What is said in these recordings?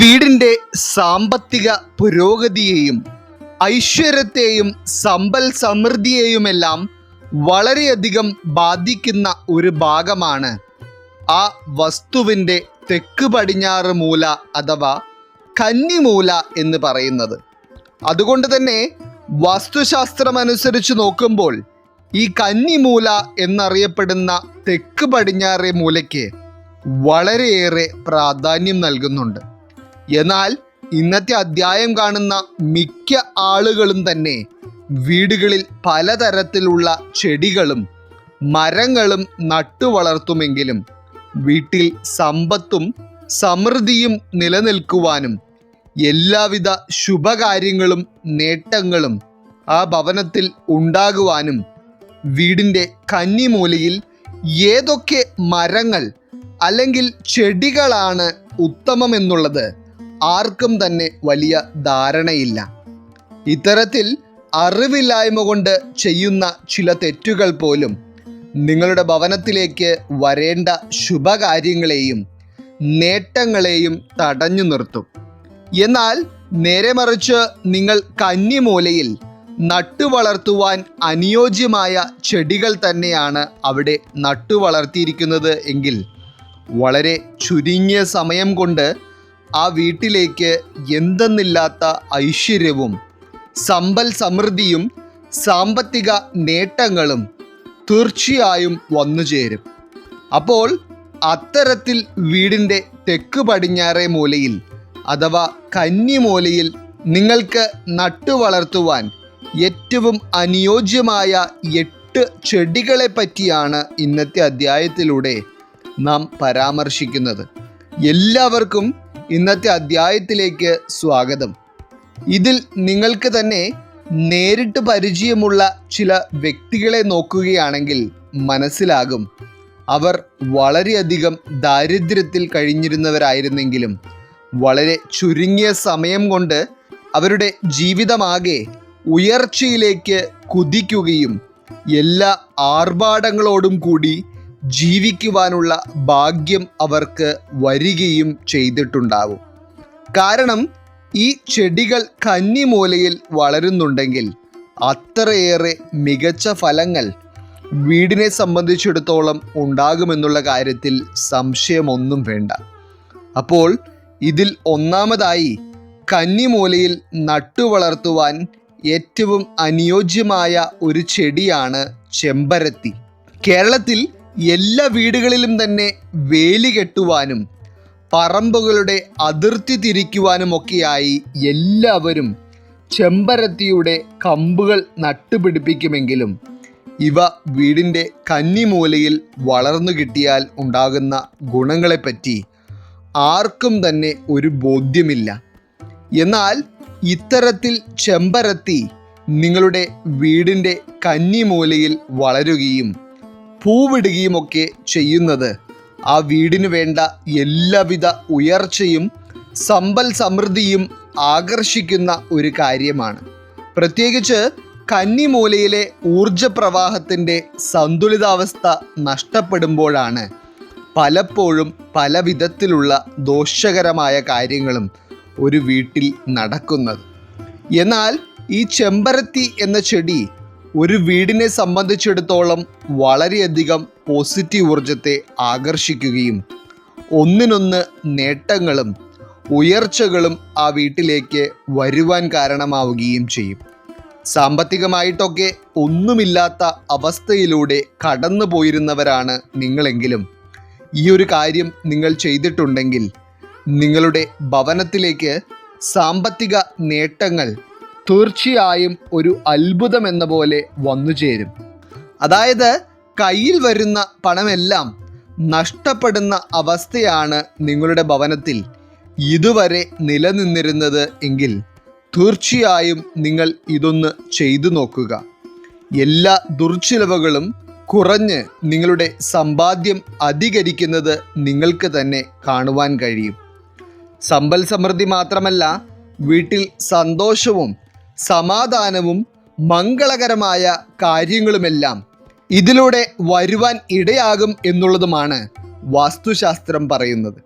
വീടിന്റെ സാമ്പത്തിക പുരോഗതിയെയും ഐശ്വര്യത്തെയും സമ്പൽ സമൃദ്ധിയെയുമെല്ലാം വളരെയധികം ബാധിക്കുന്ന ഒരു ഭാഗമാണ് ആ വസ്തുവിന്റെ തെക്ക് പടിഞ്ഞാറ് മൂല അഥവാ കന്നിമൂല എന്ന് പറയുന്നത്. അതുകൊണ്ട് തന്നെ വാസ്തുശാസ്ത്രമനുസരിച്ച് നോക്കുമ്പോൾ ഈ കന്നിമൂല എന്നറിയപ്പെടുന്ന തെക്ക് പടിഞ്ഞാറേ മൂലയ്ക്ക് വളരെയേറെ പ്രാധാന്യം നൽകുന്നുണ്ട്. എന്നാൽ ഇന്നത്തെ അധ്യായം കാണുന്ന മിക്ക ആളുകളും തന്നെ വീടുകളിൽ പലതരത്തിലുള്ള ചെടികളും മരങ്ങളും നട്ടുവളർത്തുമെങ്കിലും വീട്ടിൽ സമ്പത്തും സമൃദ്ധിയും നിലനിൽക്കുവാനും എല്ലാവിധ ശുഭകാര്യങ്ങളും നേട്ടങ്ങളും ആ ഭവനത്തിൽ ഉണ്ടാകുവാനും വീടിന്റെ കന്നിമൂലയിൽ ഏതൊക്കെ മരങ്ങൾ അല്ലെങ്കിൽ ചെടികളാണ് ഉത്തമമെന്നുള്ളത് ആർക്കും തന്നെ വലിയ ധാരണയില്ല. ഇത്തരത്തിൽ അറിവില്ലായ്മ കൊണ്ട് ചെയ്യുന്ന ചില തെറ്റുകൾ പോലും നിങ്ങളുടെ ഭവനത്തിലേക്ക് വരേണ്ട ശുഭകാര്യങ്ങളെയും നേട്ടങ്ങളെയും തടഞ്ഞു നിർത്തും. എന്നാൽ നേരെ മറിച്ച് നിങ്ങൾ കന്നിമൂലയിൽ നട്ടുവളർത്തുവാൻ അനുയോജ്യമായ ചെടികൾ തന്നെയാണ് അവിടെ നട്ടുവളർത്തിയിരിക്കുന്നത് എങ്കിൽ വളരെ ചുരുങ്ങിയ സമയം കൊണ്ട് ആ വീട്ടിലേക്ക് എന്തെന്നില്ലാത്ത ഐശ്വര്യവും സമ്പൽ സമൃദ്ധിയും സാമ്പത്തിക നേട്ടങ്ങളും തീർച്ചയായും വന്നു ചേരും. അപ്പോൾ അത്തരത്തിൽ വീടിന്റെ തെക്ക് പടിഞ്ഞാറേ മൂലയിൽ അഥവാ കന്നിമൂലയിൽ നിങ്ങൾക്ക് നട്ടുവളർത്തുവാൻ ഏറ്റവും അനുയോജ്യമായ എട്ട് ചെടികളെ പറ്റിയാണ് ഇന്നത്തെ അധ്യായത്തിലൂടെ നാം പരാമർശിക്കുന്നത്. എല്ലാവർക്കും ഇന്നത്തെ അധ്യായത്തിലേക്ക് സ്വാഗതം. ഇതിൽ നിങ്ങൾക്ക് തന്നെ നേരിട്ട് പരിചയമുള്ള ചില വ്യക്തികളെ നോക്കുകയാണെങ്കിൽ മനസ്സിലാകും. അവർ വളരെയധികം ദാരിദ്ര്യത്തിൽ കഴിഞ്ഞിരുന്നവരായിരുന്നെങ്കിലും വളരെ ചുരുങ്ങിയ സമയം കൊണ്ട് അവരുടെ ജീവിതമാകെ ഉയർച്ചയിലേക്ക് കുതിക്കുകയും എല്ലാ ആർഭാടങ്ങളോടും കൂടി ജീവിക്കുവാനുള്ള ഭാഗ്യം അവർക്ക് വരികയും ചെയ്തിട്ടുണ്ടാവും. കാരണം ഈ ചെടികൾ കന്നിമൂലയിൽ വളരുന്നുണ്ടെങ്കിൽ അത്രയേറെ മികച്ച ഫലങ്ങൾ വീടിനെ സംബന്ധിച്ചിടത്തോളം ഉണ്ടാകുമെന്നുള്ള കാര്യത്തിൽ സംശയമൊന്നും വേണ്ട. അപ്പോൾ ഇതിൽ ഒന്നാമതായി കന്നിമൂലയിൽ നട്ടുവളർത്തുവാൻ ഏറ്റവും അനുയോജ്യമായ ഒരു ചെടിയാണ് ചെമ്പരത്തി. കേരളത്തിൽ എല്ലാ വീടുകളിലും തന്നെ വേലി കെട്ടുവാനും പറമ്പുകളുടെ അതിർത്തി തിരിക്കുവാനുമൊക്കെയായി എല്ലാവരും ചെമ്പരത്തിയുടെ കമ്പുകൾ നട്ടുപിടിപ്പിക്കുമെങ്കിലും ഇവ വീടിന്റെ കന്നിമൂലയിൽ വളർന്നു കിട്ടിയാൽ ഉണ്ടാകുന്ന ഗുണങ്ങളെപ്പറ്റി ആർക്കും തന്നെ ഒരു ബോധ്യമില്ല. എന്നാൽ ഇത്തരത്തിൽ ചെമ്പരത്തി നിങ്ങളുടെ വീടിന്റെ കന്നിമൂലയിൽ വളരുകയും പൂവിടുകയുമൊക്കെ ചെയ്യുന്നത്. ആ വീടിന് വേണ്ട എല്ലാവിധ ഉയർച്ചയും സമ്പൽ സമൃദ്ധിയും ആകർഷിക്കുന്ന ഒരു കാര്യമാണ്. പ്രത്യേകിച്ച് കന്നിമൂലയിലെ ഊർജപ്രവാഹത്തിന്റെ സന്തുലിതാവസ്ഥ നഷ്ടപ്പെടുമ്പോഴാണ് പലപ്പോഴും പല വിധത്തിലുള്ള ദോഷകരമായ കാര്യങ്ങളും ഒരു വീട്ടിൽ നടക്കുന്നത്. എന്നാൽ ഈ ചെമ്പരത്തി എന്ന ചെടി ഒരു വീടിനെ സംബന്ധിച്ചിടത്തോളം വളരെയധികം പോസിറ്റീവ് ഊർജത്തെ ആകർഷിക്കുകയും ഒന്നിനൊന്ന് നേട്ടങ്ങളും ഉയർച്ചകളും ആ വീട്ടിലേക്ക് വരുവാൻ കാരണമാവുകയും ചെയ്യും. സാമ്പത്തികമായിട്ടൊക്കെ ഒന്നുമില്ലാത്ത അവസ്ഥയിലൂടെ കടന്നു പോയിരുന്നവരാണ് നിങ്ങളെങ്കിലും. ഈ ഒരു കാര്യം നിങ്ങൾ ചെയ്തിട്ടുണ്ടെങ്കിൽ നിങ്ങളുടെ ഭവനത്തിലേക്ക് സാമ്പത്തിക നേട്ടങ്ങൾ തീർച്ചയായും ഒരു അത്ഭുതം എന്ന പോലെ വന്നു ചേരും. അതായത് കയ്യിൽ വരുന്ന പണമെല്ലാം നഷ്ടപ്പെടുന്ന അവസ്ഥയാണ് നിങ്ങളുടെ ഭവനത്തിൽ ഇതുവരെ നിലനിന്നിരുന്നത് എങ്കിൽ തീർച്ചയായും നിങ്ങൾ ഇതൊന്ന് ചെയ്തു നോക്കുക. എല്ലാ ദുർച്ചിലവുകളും കുറഞ്ഞ് നിങ്ങളുടെ സമ്പാദ്യം അധികരിക്കുന്നത് നിങ്ങൾക്ക് തന്നെ കാണുവാൻ കഴിയും. സമ്പൽ സമൃദ്ധി മാത്രമല്ല വീട്ടിൽ സന്തോഷവും സമാധാനവും മംഗളകരമായ കാര്യങ്ങളുമെല്ലാം ഇതിലൂടെ വരുവാൻ ഇടയാകും എന്നുള്ളതുമാണ് വാസ്തുശാസ്ത്രം പറയുന്നത്.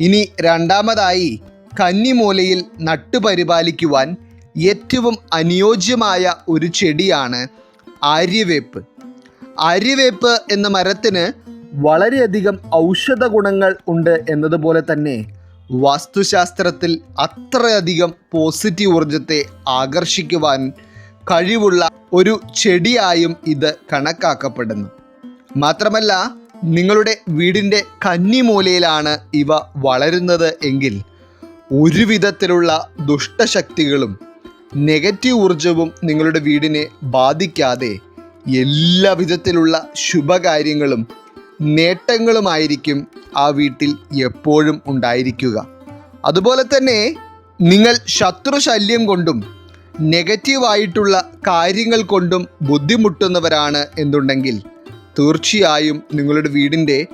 ഇനി രണ്ടാമതായി കന്നിമൂലയിൽ നട്ടുപരിപാലിക്കുവാൻ ഏറ്റവും അനുയോജ്യമായ ഒരു ചെടിയാണ് ആര്യവേപ്പ് ആര്യവേപ്പ് എന്ന മരത്തിന് വളരെയധികം ഔഷധ ഗുണങ്ങൾ ഉണ്ട് എന്നതുപോലെ തന്നെ വാസ്തുശാസ്ത്രത്തിൽ അത്രയധികം പോസിറ്റീവ് ഊർജത്തെ ആകർഷിക്കുവാൻ കഴിവുള്ള ഒരു ചെടിയായും ഇത് കണക്കാക്കപ്പെടുന്നു. മാത്രമല്ല നിങ്ങളുടെ വീടിന്റെ കന്നിമൂലയിലാണ് ഇവ വളരുന്നത് എങ്കിൽ ഒരുവിധത്തിലുള്ള ദുഷ്ടശക്തികളും നെഗറ്റീവ് ഊർജവും നിങ്ങളുടെ വീടിനെ ബാധിക്കാതെ എല്ലാവിധത്തിലുള്ള ശുഭകാര്യങ്ങളും നേട്ടങ്ങളുമായിരിക്കും ആ വീട്ടിൽ എപ്പോഴും ഉണ്ടായിരിക്കുക. അതുപോലെ തന്നെ നിങ്ങൾ ശത്രുശല്യം കൊണ്ടും നെഗറ്റീവായിട്ടുള്ള കാര്യങ്ങൾ കൊണ്ടും ബുദ്ധിമുട്ടുന്നവരാണ് എന്നുണ്ടെങ്കിൽ തീർച്ചയായും നിങ്ങളുടെ വീടിന്റെ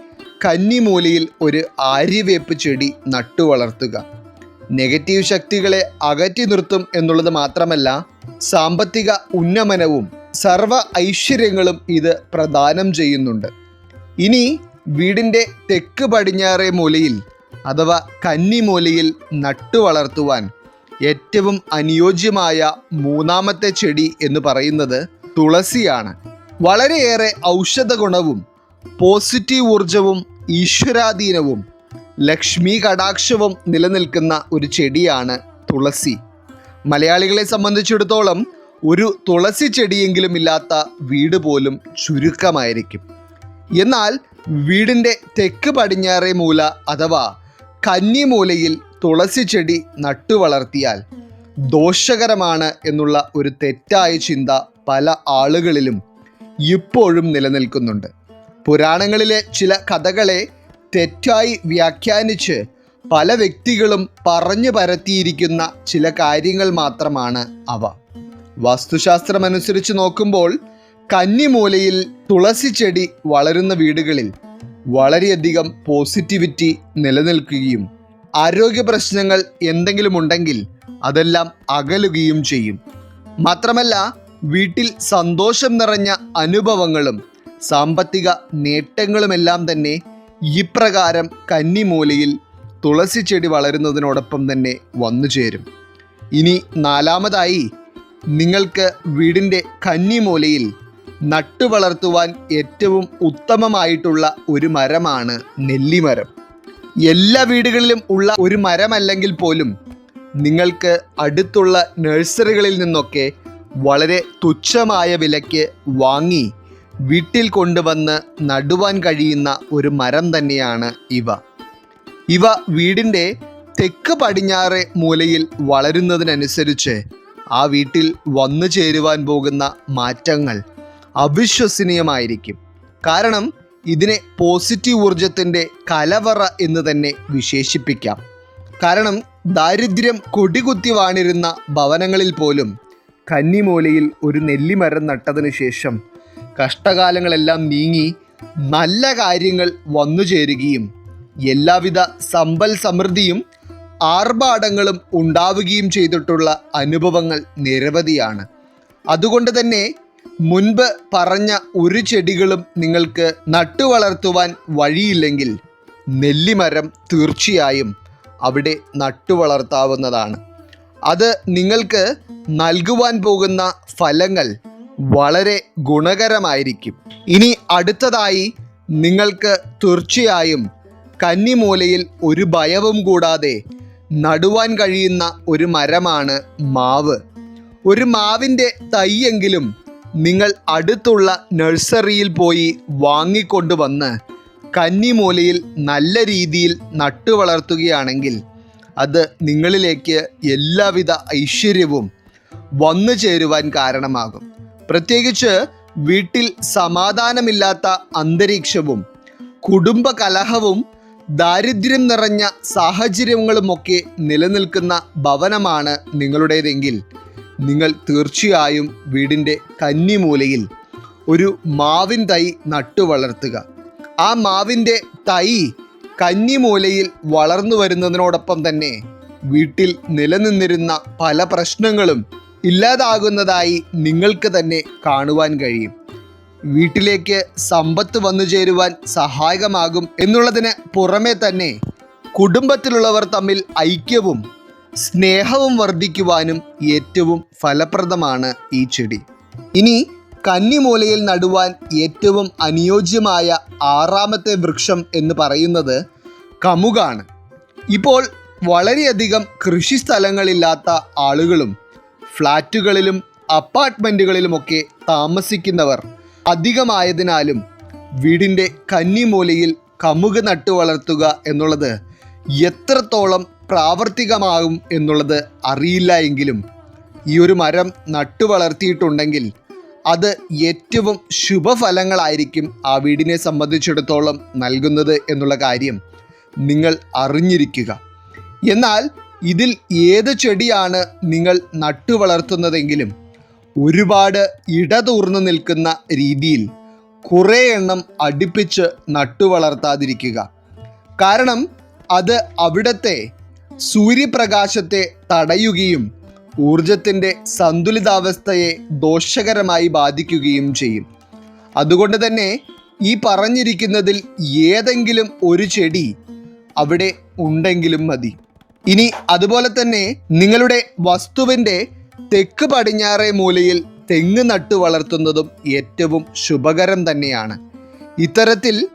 കന്നിമൂലയിൽ ഒരു ആര്യവേപ്പ് ചെടി നട്ടു വളർത്തുക. നെഗറ്റീവ് ശക്തികളെ അകറ്റി നിർത്തും എന്നുള്ളത് മാത്രമല്ല സാമ്പത്തിക ഉന്നമനവും സർവ ഐശ്വര്യങ്ങളും ഇത് പ്രദാനം ചെയ്യുന്നുണ്ട്. ഇനി വീടിന്റെ തെക്ക് പടിഞ്ഞാറേ മൂലയിൽ അഥവാ കന്നിമൂലയിൽ നട്ടു വളർത്തുവാൻ ഏറ്റവും അനുയോജ്യമായ മൂന്നാമത്തെ ചെടി എന്ന് പറയുന്നത് തുളസിയാണ്. വളരെയേറെ ഔഷധ ഗുണവും പോസിറ്റീവ് ഊർജവും ഈശ്വരാധീനവും ലക്ഷ്മി കടാക്ഷവും നിലനിൽക്കുന്ന ഒരു ചെടിയാണ് തുളസി. മലയാളികളെ സംബന്ധിച്ചിടത്തോളം ഒരു തുളസി ചെടിയെങ്കിലും ഇല്ലാത്ത വീട് പോലും ചുരുക്കമായിരിക്കും. എന്നാൽ വീടിന്റെ തെക്ക് പടിഞ്ഞാറേ മൂല അഥവാ കന്നിമൂലയിൽ തുളസി ചെടി നട്ടുവളർത്തിയാൽ ദോഷകരമാണ് എന്നുള്ള ഒരു തെറ്റായ ചിന്ത പല ആളുകളിലും ഇപ്പോഴും നിലനിൽക്കുന്നുണ്ട്. പുരാണങ്ങളിലെ ചില കഥകളെ തെറ്റായി വ്യാഖ്യാനിച്ച് പല വ്യക്തികളും പറഞ്ഞു പരത്തിയിരിക്കുന്ന ചില കാര്യങ്ങൾ മാത്രമാണ് അവ. വാസ്തുശാസ്ത്രമനുസരിച്ച് നോക്കുമ്പോൾ കന്നിമൂലയിൽ തുളസി ചെടി വളരുന്ന വീടുകളിൽ വളരെയധികം പോസിറ്റിവിറ്റി നിലനിൽക്കുകയും ആരോഗ്യ പ്രശ്നങ്ങൾ എന്തെങ്കിലും ഉണ്ടെങ്കിൽ അതെല്ലാം അകലുകയും ചെയ്യും. മാത്രമല്ല വീട്ടിൽ സന്തോഷം നിറഞ്ഞ അനുഭവങ്ങളും സാമ്പത്തിക നേട്ടങ്ങളുമെല്ലാം തന്നെ ഇപ്രകാരം കന്നിമൂലയിൽ തുളസി ചെടി വളരുന്നതിനോടൊപ്പം തന്നെ വന്നു ചേരും. ഇനി നാലാമതായി നിങ്ങൾക്ക് വീടിന്റെ കന്നിമൂലയിൽ നട്ടു വളർത്തുവാൻ ഏറ്റവും ഉത്തമമായിട്ടുള്ള ഒരു മരമാണ് നെല്ലിമരം. എല്ലാ വീടുകളിലും ഉള്ള ഒരു മരമല്ലെങ്കിൽ പോലും നിങ്ങൾക്ക് അടുത്തുള്ള നഴ്സറികളിൽ നിന്നൊക്കെ വളരെ തുച്ഛമായ വിലയ്ക്ക് വാങ്ങി വീട്ടിൽ കൊണ്ടുവന്ന് നടുവാൻ കഴിയുന്ന ഒരു മരം തന്നെയാണ് ഇവ. ഇവ വീടിന്റെ തെക്ക് പടിഞ്ഞാറ് മൂലയിൽ വളരുന്നതിനനുസരിച്ച് ആ വീട്ടിൽ വന്നു ചേരുവാൻ പോകുന്ന മാറ്റങ്ങൾ അവിശ്വസനീയമായിരിക്കും. കാരണം ഇതിനെ പോസിറ്റീവ് ഊർജത്തിന്റെ കലവറ എന്ന് തന്നെ വിശേഷിപ്പിക്കാം. കാരണം ദാരിദ്ര്യം കൊടികുത്തി വാണിരുന്ന ഭവനങ്ങളിൽ പോലും കന്നിമൂലയിൽ ഒരു നെല്ലിമരം നട്ടതിന് ശേഷം കഷ്ടകാലങ്ങളെല്ലാം നീങ്ങി നല്ല കാര്യങ്ങൾ വന്നു ചേരുകയും എല്ലാവിധ സമ്പൽ സമൃദ്ധിയും ആർഭാടങ്ങളും ഉണ്ടാവുകയും ചെയ്തിട്ടുള്ള അനുഭവങ്ങൾ നിരവധിയാണ്. അതുകൊണ്ട് തന്നെ മുൻപ് പറഞ്ഞ ഒരു ചെടികളും നിങ്ങൾക്ക് നട്ടുവളർത്തുവാൻ വഴിയില്ലെങ്കിൽ നെല്ലിമരം തീർച്ചയായും അവിടെ നട്ടുവളർത്താവുന്നതാണ് അത് നിങ്ങൾക്ക് നൽകുവാൻ പോകുന്ന ഫലങ്ങൾ വളരെ ഗുണകരമായിരിക്കും. ഇനി അടുത്തതായി നിങ്ങൾക്ക് തീർച്ചയായും കന്നിമൂലയിൽ ഒരു ഭയവും കൂടാതെ നടുവാൻ കഴിയുന്ന ഒരു മരമാണ് മാവ്. ഒരു മാവിന്റെ തൈയെങ്കിലും നിങ്ങൾ അടുത്തുള്ള നഴ്സറിയിൽ പോയി വാങ്ങിക്കൊണ്ടുവന്ന് കന്നിമൂലയിൽ നല്ല രീതിയിൽ നട്ടു വളർത്തുകയാണെങ്കിൽ അത് നിങ്ങളിലേക്ക് എല്ലാവിധ ഐശ്വര്യവും വന്നു ചേരുവാൻ കാരണമാകും. പ്രത്യേകിച്ച് വീട്ടിൽ സമാധാനമില്ലാത്ത അന്തരീക്ഷവും കുടുംബ കലഹവും ദാരിദ്ര്യം നിറഞ്ഞ സാഹചര്യങ്ങളുമൊക്കെ നിലനിൽക്കുന്ന ഭവനമാണ് നിങ്ങളുടേതെങ്കിൽ നിങ്ങൾ തീർച്ചയായും വീടിന്റെ കന്നിമൂലയിൽ ഒരു മാവിൻ തൈ നട്ടു വളർത്തുക. ആ മാവിന്റെ തൈ കന്നിമൂലയിൽ വളർന്നു വരുന്നതിനോടൊപ്പം തന്നെ വീട്ടിൽ നിലനിന്നിരുന്ന പല പ്രശ്നങ്ങളും ഇല്ലാതാകുന്നതായി നിങ്ങൾക്ക് തന്നെ കാണുവാൻ കഴിയും. വീട്ടിലേക്ക് സമ്പത്ത് വന്നു ചേരുവാൻ സഹായകമാകും എന്നുള്ളതിന് പുറമെ തന്നെ കുടുംബത്തിലുള്ളവർ തമ്മിൽ ഐക്യവും സ്നേഹവും വർദ്ധിക്കുവാനും ഏറ്റവും ഫലപ്രദമാണ് ഈ ചെടി. ഇനി കന്നിമൂലയിൽ നടുവാൻ ഏറ്റവും അനുയോജ്യമായ ആറാമത്തെ വൃക്ഷം എന്ന് പറയുന്നത് കമുകാണ്. ഇപ്പോൾ വളരെയധികം കൃഷി സ്ഥലങ്ങളില്ലാത്ത ആളുകളും ഫ്ലാറ്റുകളിലും അപ്പാർട്ട്മെന്റുകളിലുമൊക്കെ താമസിക്കുന്നവർ അധികമായതിനാലും വീടിന്റെ കന്നിമൂലയിൽ കമുക് നട്ടു വളർത്തുക എന്നുള്ളത് എത്രത്തോളം പ്രാവർത്തികമാകും എന്നുള്ളത് അറിയില്ല എങ്കിലും ഈ ഒരു മരം നട്ടു വളർത്തിയിട്ടുണ്ടെങ്കിൽ അത് ഏറ്റവും ശുഭഫലങ്ങളായിരിക്കും ആ വീടിനെ സംബന്ധിച്ചിടത്തോളം നൽകുന്നത് എന്നുള്ള കാര്യം നിങ്ങൾ അറിഞ്ഞിരിക്കുക. എന്നാൽ ഇതിൽ ഏത് ചെടിയാണ് നിങ്ങൾ നട്ടു വളർത്തുന്നതെങ്കിലും ഒരുപാട് ഇടതൂർന്നു നിൽക്കുന്ന രീതിയിൽ കുറേ എണ്ണം അടുപ്പിച്ച് നട്ടു വളർത്താതിരിക്കുക. കാരണം അത് അവിടത്തെ സൂര്യപ്രകാശത്തെ തടയുകയും ഊർജത്തിന്റെ സന്തുലിതാവസ്ഥയെ ദോഷകരമായി ബാധിക്കുകയും ചെയ്യും. അതുകൊണ്ട് തന്നെ ഈ പറഞ്ഞിരിക്കുന്നതിൽ ഏതെങ്കിലും ഒരു ചെടി അവിടെ ഉണ്ടെങ്കിലും മതി. ഇനി അതുപോലെ തന്നെ നിങ്ങളുടെ വസ്തുവിന്റെ തെക്ക് പടിഞ്ഞാറേ മൂലയിൽ തെങ്ങ് നട്ടു വളർത്തുന്നതും ഏറ്റവും ശുഭകരം തന്നെയാണ്. ഇത്തരത്തിൽ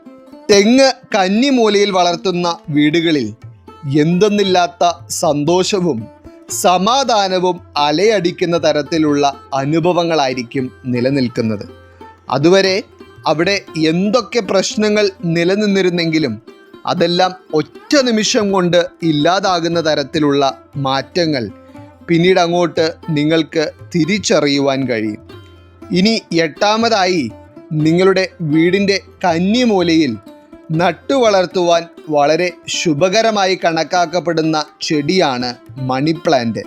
തെങ്ങ് കന്നിമൂലയിൽ വളർത്തുന്ന വീടുകളിൽ എന്തെന്നില്ലാത്ത സന്തോഷവും സമാധാനവും അലയടിക്കുന്ന തരത്തിലുള്ള അനുഭവങ്ങളായിരിക്കും നിലനിൽക്കുന്നത്. അതുവരെ അവിടെ എന്തൊക്കെ പ്രശ്നങ്ങൾ നിലനിന്നിരുന്നെങ്കിലും അതെല്ലാം ഒറ്റ നിമിഷം കൊണ്ട് ഇല്ലാതാകുന്ന തരത്തിലുള്ള മാറ്റങ്ങൾ പിന്നീട് അങ്ങോട്ട് നിങ്ങൾക്ക് തിരിച്ചറിയുവാൻ കഴിയും. ഇനി എട്ടാമതായി നിങ്ങളുടെ വീടിന്റെ കന്നിമൂലയിൽ നട്ടു വളർത്തുവാൻ വളരെ ശുഭകരമായി കണക്കാക്കപ്പെടുന്ന ചെടിയാണ് മണി പ്ലാന്റ്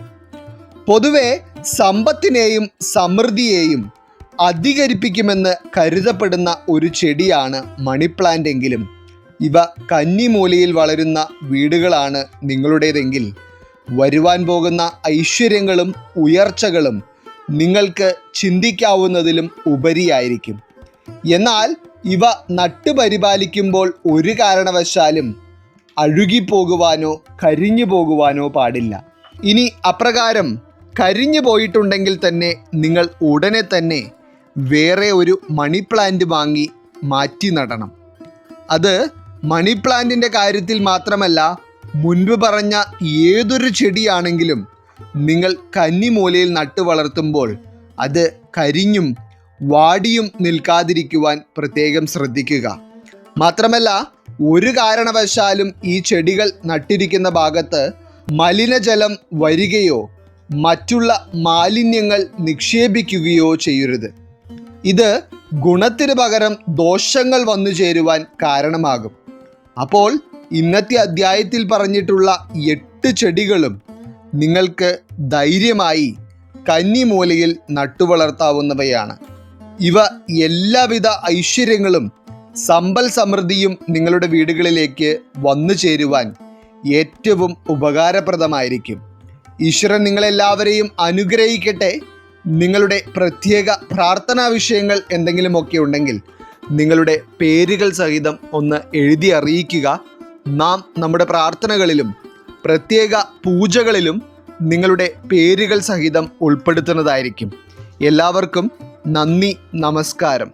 പൊതുവെ സമ്പത്തിനെയും സമൃദ്ധിയെയും അധികരിപ്പിക്കുമെന്ന് കരുതപ്പെടുന്ന ഒരു ചെടിയാണ് മണി പ്ലാന്റ് എങ്കിലും. ഇവ കന്നിമൂലയിൽ വളരുന്ന വീടുകളാണ് നിങ്ങളുടേതെങ്കിൽ. വരുവാൻ പോകുന്ന ഐശ്വര്യങ്ങളും ഉയർച്ചകളും നിങ്ങൾക്ക് ചിന്തിക്കാവുന്നതിലും ഉപരിയായിരിക്കും. എന്നാൽ ഇവ നട്ടുപരിപാലിക്കുമ്പോൾ ഒരു കാരണവശാലും അഴുകിപ്പോകുവാനോ കരിഞ്ഞു പോകുവാനോ പാടില്ല. ഇനി അപ്രകാരം കരിഞ്ഞു പോയിട്ടുണ്ടെങ്കിൽ തന്നെ നിങ്ങൾ ഉടനെ തന്നെ വേറെ ഒരു മണി പ്ലാന്റ് വാങ്ങി മാറ്റി നടണം. അത് മണി പ്ലാന്റിന്റെ കാര്യത്തിൽ മാത്രമല്ല മുൻപ് പറഞ്ഞ ഏതൊരു ചെടിയാണെങ്കിലും നിങ്ങൾ കന്നിമൂലയിൽ നട്ടു വളർത്തുമ്പോൾ അത് കരിഞ്ഞും വാടിയും നിൽക്കാതിരിക്കുവാൻ പ്രത്യേകം ശ്രദ്ധിക്കുക. മാത്രമല്ല ഒരു കാരണവശാലും ഈ ചെടികൾ നട്ടിരിക്കുന്ന ഭാഗത്ത് മലിനജലം വരികയോ മറ്റുള്ള മാലിന്യങ്ങൾ നിക്ഷേപിക്കുകയോ ചെയ്യരുത്. ഇത് ഗുണത്തിന് പകരം ദോഷങ്ങൾ വന്നു ചേരുവാൻ കാരണമാകും. അപ്പോൾ ഇന്നത്തെ അധ്യായത്തിൽ പറഞ്ഞിട്ടുള്ള എട്ട് ചെടികളും നിങ്ങൾക്ക് ധൈര്യമായി കന്നിമൂലയിൽ നട്ടുവളർത്താവുന്നവയാണ്. ഇവ എല്ലാവിധ ഐശ്വര്യങ്ങളും സമ്പൽ സമൃദ്ധിയും നിങ്ങളുടെ വീടുകളിലേക്ക് വന്നു ചേരുവാൻ ഏറ്റവും ഉപകാരപ്രദമായിരിക്കും. ഈശ്വരൻ നിങ്ങളെല്ലാവരെയും അനുഗ്രഹിക്കട്ടെ. നിങ്ങളുടെ പ്രത്യേക പ്രാർത്ഥനാ വിഷയങ്ങൾ എന്തെങ്കിലുമൊക്കെ ഉണ്ടെങ്കിൽ നിങ്ങളുടെ പേരുകൾ സഹിതം ഒന്ന് എഴുതി അറിയിക്കുക. നാം നമ്മുടെ പ്രാർത്ഥനകളിലും പ്രത്യേക പൂജകളിലും നിങ്ങളുടെ പേരുകൾ സഹിതം ഉൾപ്പെടുത്തുന്നതായിരിക്കും. എല്ലാവർക്കും നന്ദി നമസ്കാരം.